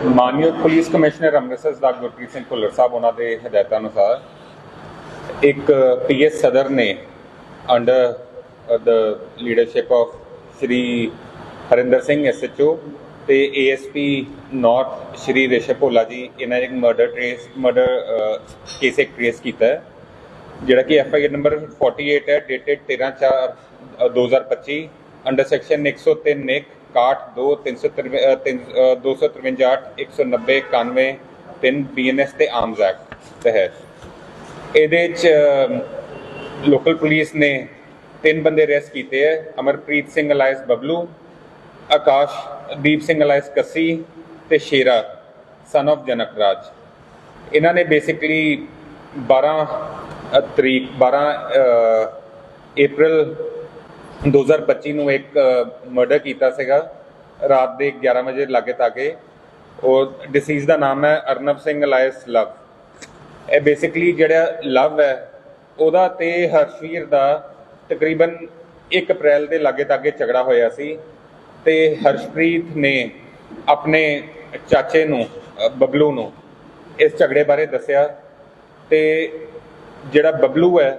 ਮਾਨਯੋਗ police commissioner Amritsar ਦਾ ਗੁਰਪ੍ਰੀਤ ਸਿੰਘ ਭੁੱਲਰ ਸਾਹਿਬ, ਉਹਨਾਂ ਦੇ ਹਦਾਇਤਾਂ ਅਨੁਸਾਰ ਇੱਕ ਪੀਐਸ ਸਦਰ ਨੇ under the leadership of Shri Harinder Singh SHO ਤੇ ਏਐਸਪੀ ਨਾਰਥ ਸ਼੍ਰੀ ਰੇਸ਼ਮ ਭੋਲਾ ਜੀ, ਇਹਨਾਂ ਨੇ ਇੱਕ ਮਰਡਰ ਟ੍ਰੇਸ ਮਰਡਰ ਕੇਸ ਇੱਕ ਟ੍ਰੇਸ ਕੀਤਾ ਹੈ, ਜਿਹੜਾ ਕਿ ਐਫ ਆਈ ਨੰਬਰ 48 ਹੈ ਡੇਟਡ 13 4 2025 ਅੰਡਰ ਸੈਕਸ਼ਨ 103 1 62 353 253 190 91 3 ਬੀਐਨਐਸ ਤੇ ਆਰਮਸ ਐਕਟ ਤਹਿਤ। ਇਹਦੇ ਚ ਲੋਕਲ ਪੁਲਿਸ ਨੇ ਤਿੰਨ ਬੰਦੇ ਅਰੈਸਟ ਕੀਤੇ ਹੈ ਅਮਰਪ੍ਰੀਤ ਸਿੰਘ ਅਲਾਇਸ ਬਬਲੂ, ਆਕਾਸ਼, ਦੀਪ ਸਿੰਘ ਅਲਾਇਸ ਕੱਸੀ ਤੇ ਸ਼ੇਰਾ ਸਨ ਆਫ ਜਨਕ ਰਾਜ ਇਹਨਾਂ ਨੇ ਬੇਸਿਕਲੀ 12 ਤਰੀਕ 12 ਅਪ੍ਰੈਲ 2025 ਨੂੰ ਇੱਕ ਮਰਡਰ ਕੀਤਾ ਸੀਗਾ। ਰਾਤ ਦੇ 11 ਵਜੇ ਲਾਗੇ ਤਾਗੇ। ਉਹ ਡਿਸੀਜ਼ ਦਾ ਨਾਮ ਹੈ ਅਰਨਬ ਸਿੰਘ ਅਲਾਇਸ ਲਵ। ਇਹ ਬੇਸਿਕਲੀ ਜਿਹੜਾ ਲਵ ਹੈ, ਉਹਦਾ ਤੇ ਹਰਸ਼ਵੀਰ ਦਾ ਤਕਰੀਬਨ 1 ਅਪ੍ਰੈਲ ਦੇ ਲਾਗੇ ਤਾਗੇ ਝਗੜਾ ਹੋਇਆ ਸੀ। ਤੇ ਹਰਸ਼ਪ੍ਰੀਤ ਨੇ ਆਪਣੇ ਚਾਚੇ ਨੂੰ ਬਬਲੂ ਨੂੰ ਇਸ ਝਗੜੇ ਬਾਰੇ ਦੱਸਿਆ। ਤੇ ਜਿਹੜਾ ਬਬਲੂ ਹੈ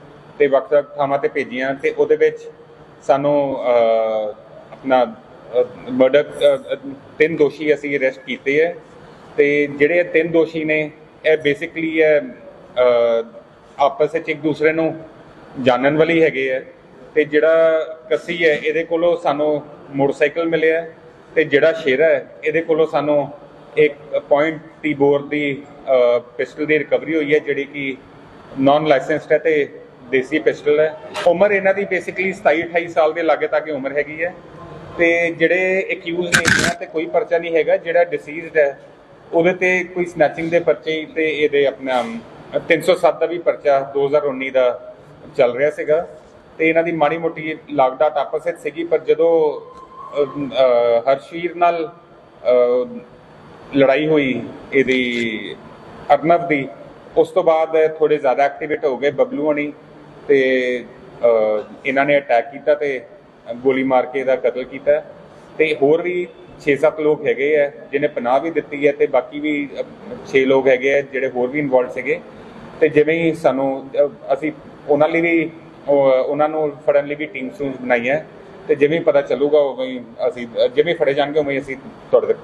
ਤੇ ਵੱਖ-ਵੱਖ ਥਾਵਾਂ ਤੇ ਭੇਜੀਆਂ ਤੇ ਉਹਦੇ ਵਿੱਚ ਸਾਨੂੰ ਆਪਣਾ ਮਰਡਰ ਤਿੰਨ ਦੋਸ਼ੀ ਅਸੀਂ ਅਰੈਸਟ ਕੀਤੇ ਹੈ ਤੇ ਜਿਹੜੇ ਤਿੰਨ ਦੋਸ਼ੀ ਨੇ, ਇਹ ਬੇਸਿਕਲੀ ਇਹ ਆਪਸ ਵਿੱਚ ਇੱਕ ਦੂਸਰੇ ਨੂੰ ਜਾਣਨ ਵਾਲੀ ਹੈਗੇ ਹੈ ਤੇ ਜਿਹੜਾ ਕੱਸੀ ਹੈ ਇਹਦੇ ਕੋਲੋਂ ਸਾਨੂੰ ਮੋਟਰਸਾਈਕਲ ਮਿਲਿਆ ਹੈ ਤੇ ਜਿਹੜਾ ਸ਼ੇਰਾ ਹੈ ਇਹਦੇ ਕੋਲੋਂ ਸਾਨੂੰ ਇੱਕ ਪੁਆਇੰਟ ਟੀ ਬੋਰ ਦੀ ਪਿਸਟਲ ਦੀ ਰਿਕਵਰੀ ਹੋਈ ਹੈ ਜਿਹੜੀ ਕਿ ਨਾਨ ਲਾਇਸੈਂਸਡ ਹੈ ਤੇ ਦੇਸੀ ਪਿਸਟਲ ਹੈ। ਉਮਰ ਇਹਨਾਂ ਦੀ ਬੇਸਿਕਲੀ 27 28 ਸਾਲ ਦੇ ਲਾਗੇ ਤੱਕ ਉਮਰ ਹੈਗੀ ਹੈ। ਤੇ ਜਿਹੜੇ ਅਕਿਊਜ਼ ਨੇ ਇਹਨਾਂ ਤੇ ਕੋਈ ਪਰਚਾ ਨਹੀਂ ਹੈਗਾ ਜਿਹੜਾ ਡਿਸੀਜ਼ਡ ਹੈ ਉਹਦੇ ਤੇ ਕੋਈ ਸਨੈਚਿੰਗ ਦੇ ਪਰਚੇ ਤੇ ਇਹਦੇ ਆਪਣਾ ਅਮ, 307 ਦਾ ਵੀ ਪਰਚਾ 2019 ਦਾ ਚੱਲ ਰਿਹਾ ਸੀਗਾ। ਤੇ ਇਹਨਾਂ ਦੀ ਮਾੜੀ ਮੋਟੀ ਲਾਗਡਾਟ ਆਪਸ ਵਿੱਚ ਸੀਗੀ ਪਰ ਜਦੋਂ ਹਰਸ਼ੀਰ ਨਾਲ ਲੜਾਈ ਹੋਈ ਇਹਦੀ ਅਰਨਬ ਦੀ ਉਸ ਤੋਂ ਬਾਅਦ ਥੋੜੇ ਜ਼ਿਆਦਾ ਐਕਟੀਵੇਟ ਹੋ ਗਏ ਬਬਲੂ ਹਣੀ। ਤੇ ਇਹਨਾਂ ਨੇ ਅਟੈਕ ਕੀਤਾ ਤੇ ਗੋਲੀ ਮਾਰ ਕੇ ਇਹਦਾ ਕਤਲ ਕੀਤਾ। ਤੇ ਹੋਰ ਵੀ 6-7 ਲੋਕ ਹੈਗੇ ਆ, ਜਿਹਨੇ ਪਨਾਹ ਵੀ ਦਿੱਤੀ ਹੈ ਤੇ ਬਾਕੀ ਵੀ 6 ਲੋਕ ਹੈਗੇ ਆ ਜਿਹੜੇ ਹੋਰ ਵੀ ਇਨਵੋਲਡ ਸੀਗੇ। ਤੇ ਜਿਵੇਂ ਹੀ ਸਾਨੂੰ ਅਸੀਂ ਉਹਨਾਂ ਲਈ ਵੀ ਉਹਨਾਂ ਨੂੰ ਫੜਨ ਲਈ ਵੀ ਟੀਮ ਸੂਸ ਬਣਾਈ ਹੈ ਤੇ ਜਿਵੇਂ ਪਤਾ ਚੱਲੂਗਾ ਉਵੇਂ ਹੀ ਅਸੀਂ, ਜਿਵੇਂ ਫੜੇ ਜਾਣਗੇ ਉਵੇਂ ਹੀ ਅਸੀਂ ਤੁਹਾਡੇ ਤੱਕ